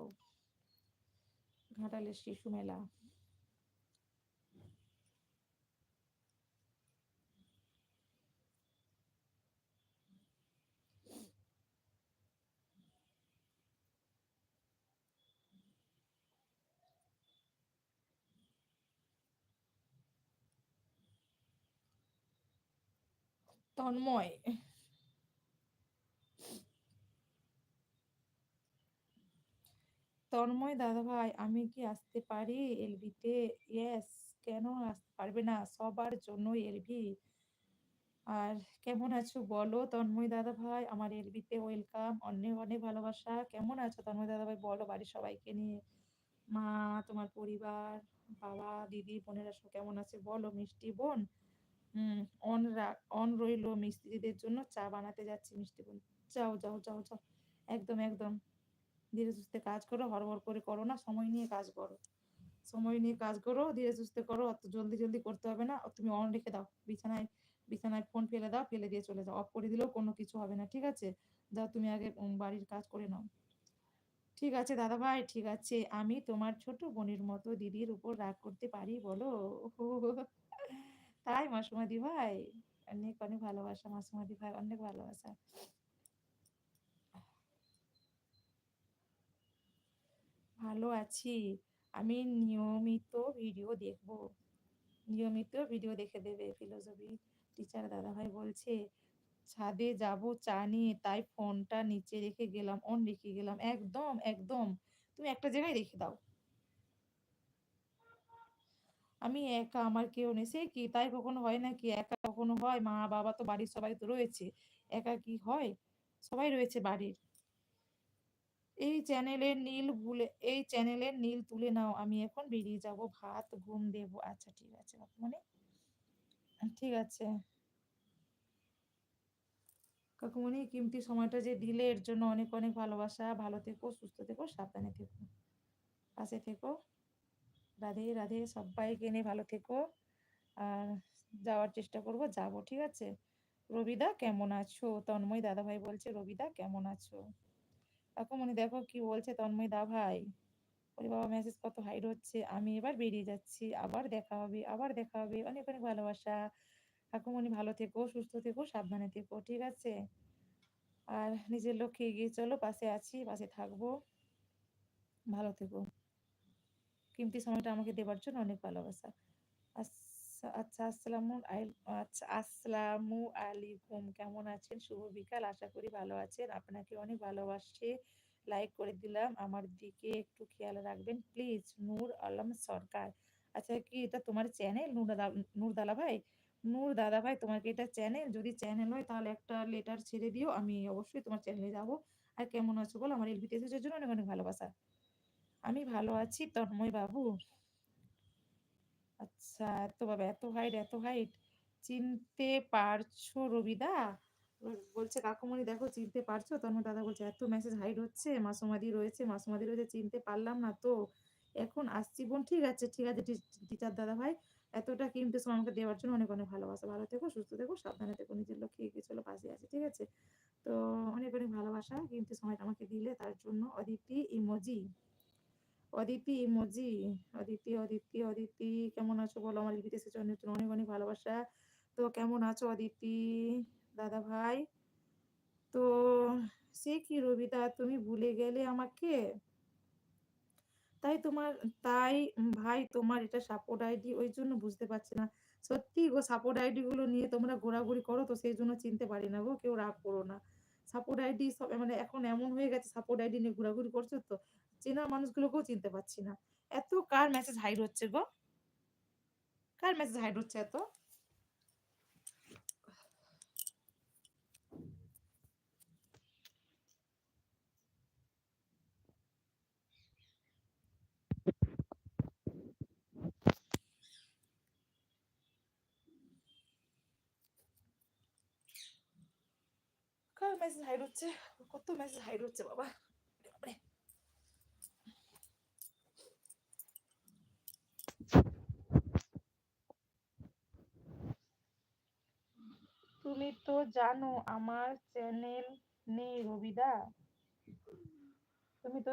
যাও ঘাটালের শিশু মেলা। তন্ময় তন্ময়, দাদা ভাই, আমি কি আসতে পারি এলবিতে ইয়েস, কেন আসতে পারবে না? সবার জন্য এলবি আর কেমন আছো বলো তন্ময় দাদা ভাই? আমার এলবিতে ওয়েলকাম, অনেক অনেক ভালোবাসা। কেমন আছো তন্ময় দাদা ভাই? বলো বাড়ির সবাইকে নিয়ে। মা, তোমার পরিবার, বাবা, দিদি, বোনেরা সব কেমন আছে বলো? মিষ্টি বোন? অন অন রইল মিস্ত্রিদের জন্য চা বানাতে যাচ্ছি, মিষ্টি বোন। যাও যাও যাও যাও। একদম একদম। ধীরে সুস্থে কাজ করো, হড়বড় করে করো না, সময় নিয়ে কাজ করো। সময় নিয়ে কাজ করো, ধীরে সুস্থে করো, অত জলদি জলদি করতে হবে না, তুমি অন রেখে দাও। বিছানায় বিছানায় ফোন ফেলে দাও, ফেলে দিয়ে চলে যাও। অফ করে দিলেও কোনো কিছু হবে না, ঠিক আছে? যাও, তুমি আগে বাড়ির কাজ করে নাও। ঠিক আছে, দাদা ভাই, ঠিক আছে। আমি তোমার ছোট বোনের মতো দিদির উপর রাগ করতে পারি, বলো? তাই, মাসুমাদি ভাই? অনেক অনেক ভালোবাসা, মাসুমাদি ভাই, অনেক ভালোবাসা। ভালো আছি। আমি নিয়মিত ভিডিও দেখব। নিয়মিত ভিডিও দেখে দেবে ফিলোসফি টিচার দাদা ভাই বলছে, ছাদে যাব চা নিয়ে। তাই ফোনটা নিচে রেখে গেলাম অন রেখে গেলাম। একদম একদম। তুমি একটা জায়গায় রেখে দাও। আমি একা, আমার কেউ নেই। সে কি, তাই কখনো হয় নাকি? একা কখনো হয়? মা বাবা তো বাড়ির সবাই তো রয়েছে। একা কি হয়? সবাই রয়েছে বাড়ির। এই চ্যানেলের নীল ভুলে, এই চ্যানেলের নীল তুলে নাও, আমি এখন বেরিয়ে যাব, ভাত, ঘুম দেবো। আচ্ছা ঠিক আছে মানে ঠিক আছে। কাকুমণি, কিমতি, সময়টা যে দিলে, এর জন্য অনেক অনেক ভালোবাসা। ভালো থেকো, সুস্থ থেকো, সাবধানে থেকো। পাশে থেকো। রাধে রাধে, সবাইকে নিয়ে ভালো থেকো। আর যাওয়ার চেষ্টা করব, যাব, ঠিক আছে? রবিদা, কেমন আছো? তন্ময় দাদা ভাই বলছে, রবিদা, কেমন আছো? কাকুমণি দেখো কি বলছে তন্ময় দা ভাই। ওরে বাবা মেসেজ কত হাইড হচ্ছে। আমি এবার বেরিয়ে যাচ্ছি। আবার দেখা হবে, আবার দেখা হবে। অনেক অনেক ভালোবাসা। কাকুমণি ভালো থেকো, সুস্থ থেকো, সাবধানে থেকো, ঠিক আছে? আর নিজের লক্ষ্যে এগিয়ে চলো, পাশে আছি, পাশে থাকব। ভালো থেকো। কিমতি সময়টা আমাকে দেবার জন্য অনেক ভালোবাসা। আচ্ছা আচ্ছা আচ্ছা আসসালামু আচ্ছা আসসালামু আলাইকুম। কেমন আছেন? শুভ বিকাল। আশা করি ভালো আছেন। আপনাকে অনেক ভালোবাসে। লাইক করে দিলাম। আমার দিকে একটু খেয়াল রাখবেন। প্লিজ নূর আলম সরকার। আচ্ছা কি এটা তোমার চ্যানেল নূর দাদা নূর দাদা ভাই? নূর দাদা ভাই, তোমার কি এটা চ্যানেল যদি চ্যানেল হয়, তাহলে একটা লেটার ছেড়ে দিও। আমি অবশ্যই তোমার চ্যানেলে যাব। আর কেমন আছো বলো? আমার এলবিতে এসেছোর জন্য অনেক অনেক ভালোবাসা। আমি ভালো আছি। তন্ময় বাবু। আচ্ছা এত বাবা এত হাইট এত হাইট চিনতে পারছ রবিদা? বলছে, কাকুমণি, দেখো, চিনতে পারছ? তন্ময় দাদা বলছে, এত মেসেজ হাইড হচ্ছে, মাসুমাদি রয়েছে মাসুমাদি রয়েছে, চিনতে পারলাম না তো। এখন আসছি বোন, ঠিক আছে ঠিক আছে টিচার দাদা ভাই, এতটা কিন্তু আমাকে দেওয়ার জন্য অনেক অনেক ভালোবাসা। ভালো থেকো, সুস্থ থেকো, সাবধানে থেকো, নিজের লক্ষ্যে এগিয়ে চলো, পাশে আছে, ঠিক আছে? তো অনেক অনেক ভালোবাসা, কিন্তু সময়টা আমাকে দিলে তার জন্য অদিতি ইমোজি অদিতি ইমোজি অদিতি অদিতি অদিতি, কেমন আছো বলো? আমার লিপিতে এসেছ অনেক অনেক অনেক ভালোবাসা। তো কেমন আছো অদিতি? দাদা ভাই? তো সে কি রবিদা, তুমি ভুলে গেলে আমাকে? তাই তোমার, তাই ভাই তোমার এটা সাপোর্ট আইডি ওই জন্য বুঝতে পারছি না। সত্যি গো সাপোর্ট আইডি গুলো নিয়ে তোমরা ঘোরাঘুরি করো তো, সেই জন্য চিনতে পারি না গো, কেউ রাগ করো না। সাপোর্ট আইডি সব মানে এখন এমন হয়ে গেছে সাপোর্ট আইডি নিয়ে ঘোরাঘুরি করছ তো চেনা মানুষগুলোকেও চিনতে পারছি না। এত কার মেসেজ হাইড হচ্ছে গো? কার মেসেজ হাইড হচ্ছে এত? কার হাইড হচ্ছে? কত মেসেজ হাইড হচ্ছে বাবা বাবারে। তুমি তো জানো আমার চ্যানেল নেই রবিদা। তুমি তো